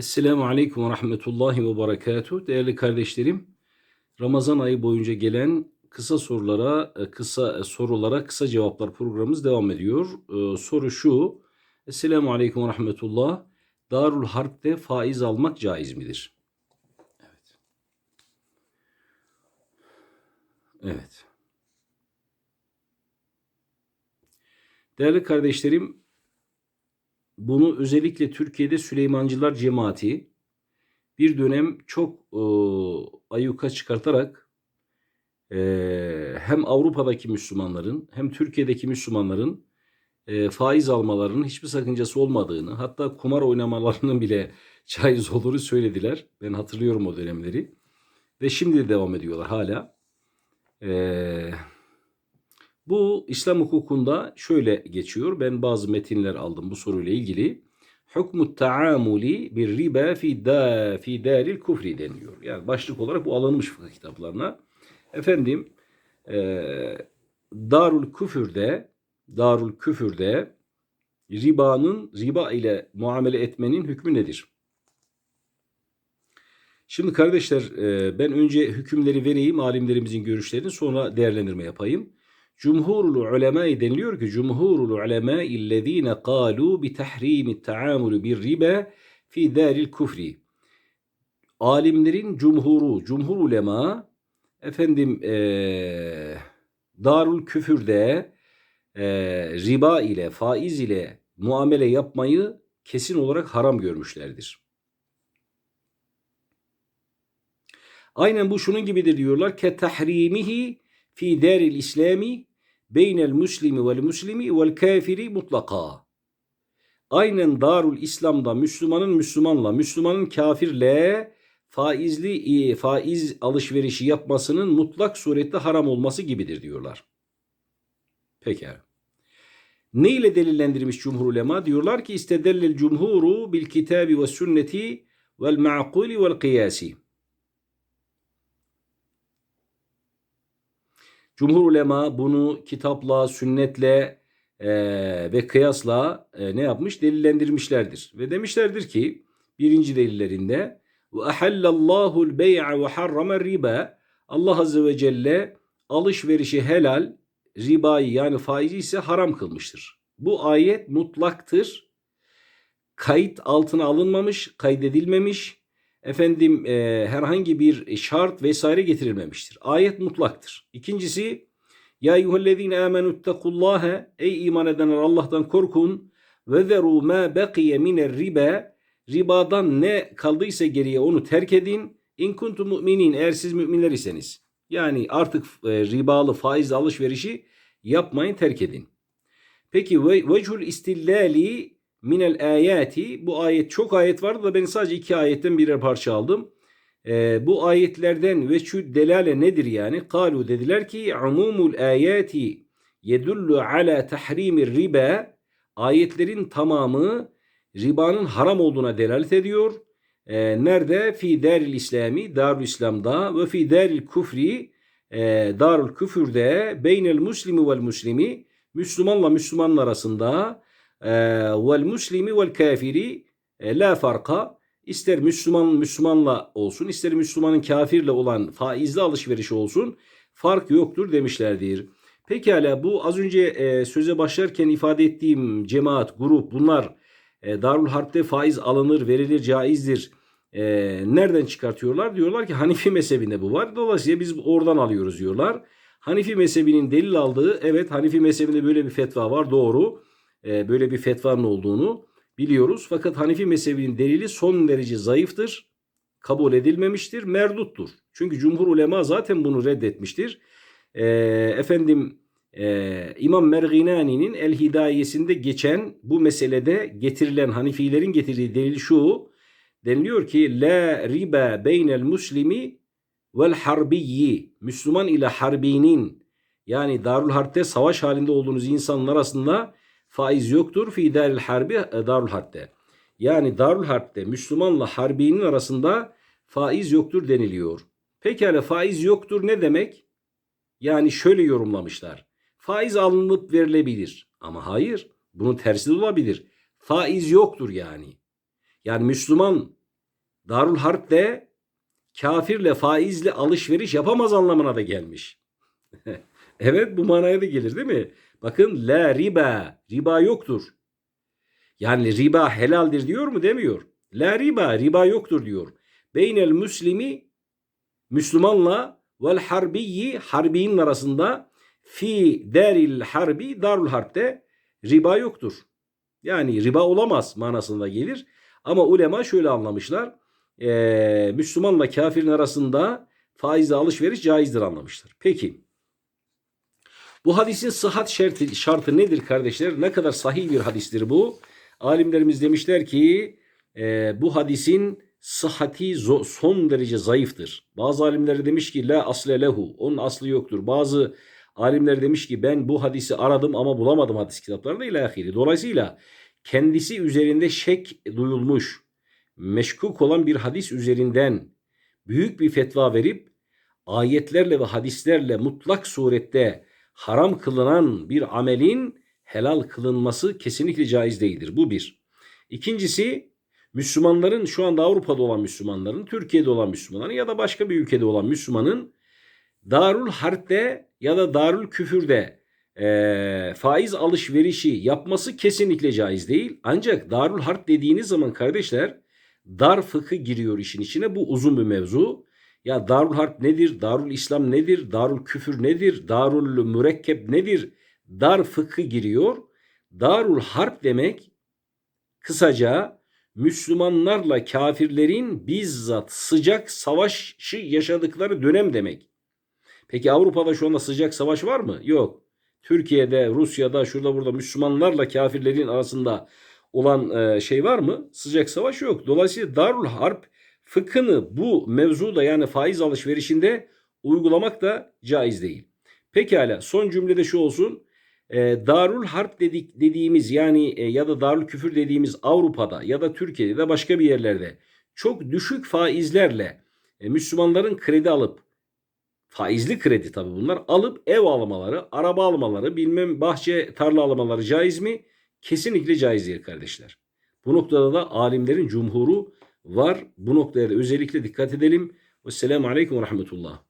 Esselamu Aleyküm ve Rahmetullahi ve Berekatuhu. Değerli kardeşlerim, Ramazan ayı boyunca gelen kısa sorulara, e, kısa e, sorulara kısa cevaplar programımız devam ediyor. Ee, soru şu, Esselamu Aleyküm ve Rahmetullah. Darul Harp'te faiz almak caiz midir? Evet. Evet. Değerli kardeşlerim, bunu özellikle Türkiye'de Süleymancılar cemaati bir dönem çok e, ayyuka çıkartarak e, hem Avrupa'daki Müslümanların hem Türkiye'deki Müslümanların e, faiz almalarının hiçbir sakıncası olmadığını hatta kumar oynamalarının bile caiz olduğunu söylediler. Ben hatırlıyorum o dönemleri. Ve şimdi de devam ediyorlar hala. Eee bu İslam hukukunda şöyle geçiyor. Ben bazı metinler aldım bu soruyla ilgili. Hukmu taamuli bir riba fi da fi daril kufri deniliyor. Yani başlık olarak bu alınmış fıkıh kitaplarına. Efendim e, Darul Küfür'de Darul Küfür'de ribanın riba ile muamele etmenin hükmü nedir? Şimdi kardeşler e, ben önce hükümleri vereyim alimlerimizin görüşlerini sonra değerlendirme yapayım. Cumhurul ulema deniliyor ki cumhurul ulema illezine kalu bi tahrimi taamulu bir riba fi daril kufri. Alimlerin cumhuru, cumhur ulema efendim ee, darul küfürde e, riba ile faiz ile muamele yapmayı kesin olarak haram görmüşlerdir. Aynen bu şunun gibidir diyorlar. Ke tahrimihi fi daril islami beynel muslimi vel muslimi vel kafiri mutlaka. Aynen Darul İslam'da Müslümanın Müslümanla, Müslümanın kafirle faizli faiz alışverişi yapmasının mutlak surette haram olması gibidir diyorlar. Pekala. Ne ile delillendirmiş cumhur ulema? Diyorlar ki istedellel cumhuru bil kitabi ve sünneti vel ma'kuli vel kıyasi. Cumhur ulema bunu kitapla, sünnetle e, ve kıyasla e, ne yapmış? Delillendirmişlerdir. Ve demişlerdir ki birinci delillerinde ahallallahu al-bey'a ve harrama riba Allah azze ve celle alışverişi helal, ribayı yani faizi ise haram kılmıştır. Bu ayet mutlaktır. Kayıt altına alınmamış, kaydedilmemiş efendim e, herhangi bir şart vesaire getirilmemiştir. Ayet mutlaktır. İkincisi ya eyyühellezine amenüttekullâhe ey iman edenler Allah'tan korkun ve zeru ma bekiye miner riba ribadan ne kaldıysa geriye onu terk edin. İn kuntum müminin eğer siz müminler iseniz. Yani artık e, ribalı faiz alışverişi yapmayın terk edin. Peki vechul istillali minel ayati bu ayet çok ayet vardı da ben sadece iki ayetten birer parça aldım. E, bu ayetlerden ve şu delale nedir yani? Kalu dediler ki umumul ayati yedullu ala tahrimir riba ayetlerin tamamı ribanın haram olduğuna delalet ediyor. E, nerede? Fi daril İslami, Darül İslam'da ve fi daril kufri, e, Darül Küfür'de beynel muslimi vel muslimi Müslümanla Müslümanın arasında vel muslimi vel kafiri e, la farka ister Müslüman Müslümanla olsun ister Müslümanın kafirle olan faizli alışveriş olsun fark yoktur demişlerdir. Pekala bu az önce e, söze başlarken ifade ettiğim cemaat, grup bunlar e, Darul Harp'te faiz alınır, verilir, caizdir. E, nereden çıkartıyorlar? Diyorlar ki Hanifi mezhebinde bu var. Dolayısıyla biz oradan alıyoruz diyorlar. Hanifi mezhebinin delil aldığı, evet Hanifi mezhebinde böyle bir fetva var doğru. E, böyle bir fetvanın olduğunu biliyoruz. Fakat Hanifi mezhebinin delili son derece zayıftır, kabul edilmemiştir, merduttur. Çünkü cumhur ulema zaten bunu reddetmiştir. E, efendim e, İmam Merginani'nin El Hidayesinde geçen bu meselede getirilen Hanifilerin getirdiği delil şu. Deniliyor ki la riba beynel muslimi vel harbiyyi Müslüman ile harbinin yani Darül Harp'te savaş halinde olduğunuz insanın arasında faiz yoktur fi daril harbi e, darul harpte. Yani darul harpte Müslümanla harbinin arasında faiz yoktur deniliyor. Pekala faiz yoktur ne demek? Yani şöyle yorumlamışlar. Faiz alınıp verilebilir. Ama hayır. Bunun tersi de olabilir. Faiz yoktur yani. Yani Müslüman Darul Harp de kafirle faizle alışveriş yapamaz anlamına da gelmiş. evet bu manaya da gelir değil mi? Bakın la riba. Riba yoktur. Yani riba helaldir diyor mu demiyor. La riba. Riba yoktur diyor. Beynel müslimi Müslümanla vel harbiyi harbinin arasında fi deril harbi darul harpte riba yoktur. Yani riba olamaz manasında gelir. Ama ulema şöyle anlamışlar. Ee, Müslümanla kafirin arasında faizle alışveriş caizdir anlamışlar. Peki bu hadisin sıhhat şartı, şartı nedir kardeşler? Ne kadar sahih bir hadistir bu? Alimlerimiz demişler ki e, bu hadisin sıhhati son derece zayıftır. Bazı alimler demiş ki la asle lehu. Onun aslı yoktur. Bazı alimler demiş ki ben bu hadisi aradım ama bulamadım hadis kitaplarında ilahiri. Dolayısıyla kendisi üzerinde şek duyulmuş, meşkuk olan bir hadis üzerinden büyük bir fetva verip ayetlerle ve hadislerle mutlak surette haram kılınan bir amelin helal kılınması kesinlikle caiz değildir. Bu bir. İkincisi Müslümanların şu anda Avrupa'da olan Müslümanların, Türkiye'de olan Müslümanların ya da başka bir ülkede olan Müslümanın Darul Harp'te ya da Darul Küfür'de e, faiz alışverişi yapması kesinlikle caiz değil. Ancak Darul Harp dediğiniz zaman kardeşler dar fıkı giriyor işin içine. Bu uzun bir mevzu. Ya Darul Harp nedir? Darul İslam nedir? Darul Küfür nedir? Darul Mürekkep nedir? Dar fıkı giriyor. Darul Harp demek kısaca Müslümanlarla kafirlerin bizzat sıcak savaşı yaşadıkları dönem demek. Peki Avrupa'da şu anda sıcak savaş var mı? Yok. Türkiye'de, Rusya'da, şurada burada Müslümanlarla kafirlerin arasında olan e, şey var mı? Sıcak savaş yok. Dolayısıyla Darul Harp fıkhını bu mevzuda yani faiz alışverişinde uygulamak da caiz değil. Pekala son cümlede şu olsun. E, Darul Harp dedik dediğimiz yani e, ya da Darul Küfür dediğimiz Avrupa'da ya da Türkiye'de da başka bir yerlerde çok düşük faizlerle e, Müslümanların kredi alıp faizli kredi tabii bunlar alıp ev almaları, araba almaları, bilmem bahçe tarla almaları caiz mi? Kesinlikle caiz değil kardeşler. Bu noktada da alimlerin cumhuru var. Bu noktaya da özellikle dikkat edelim. Vesselamu Aleyküm ve Rahmetullah.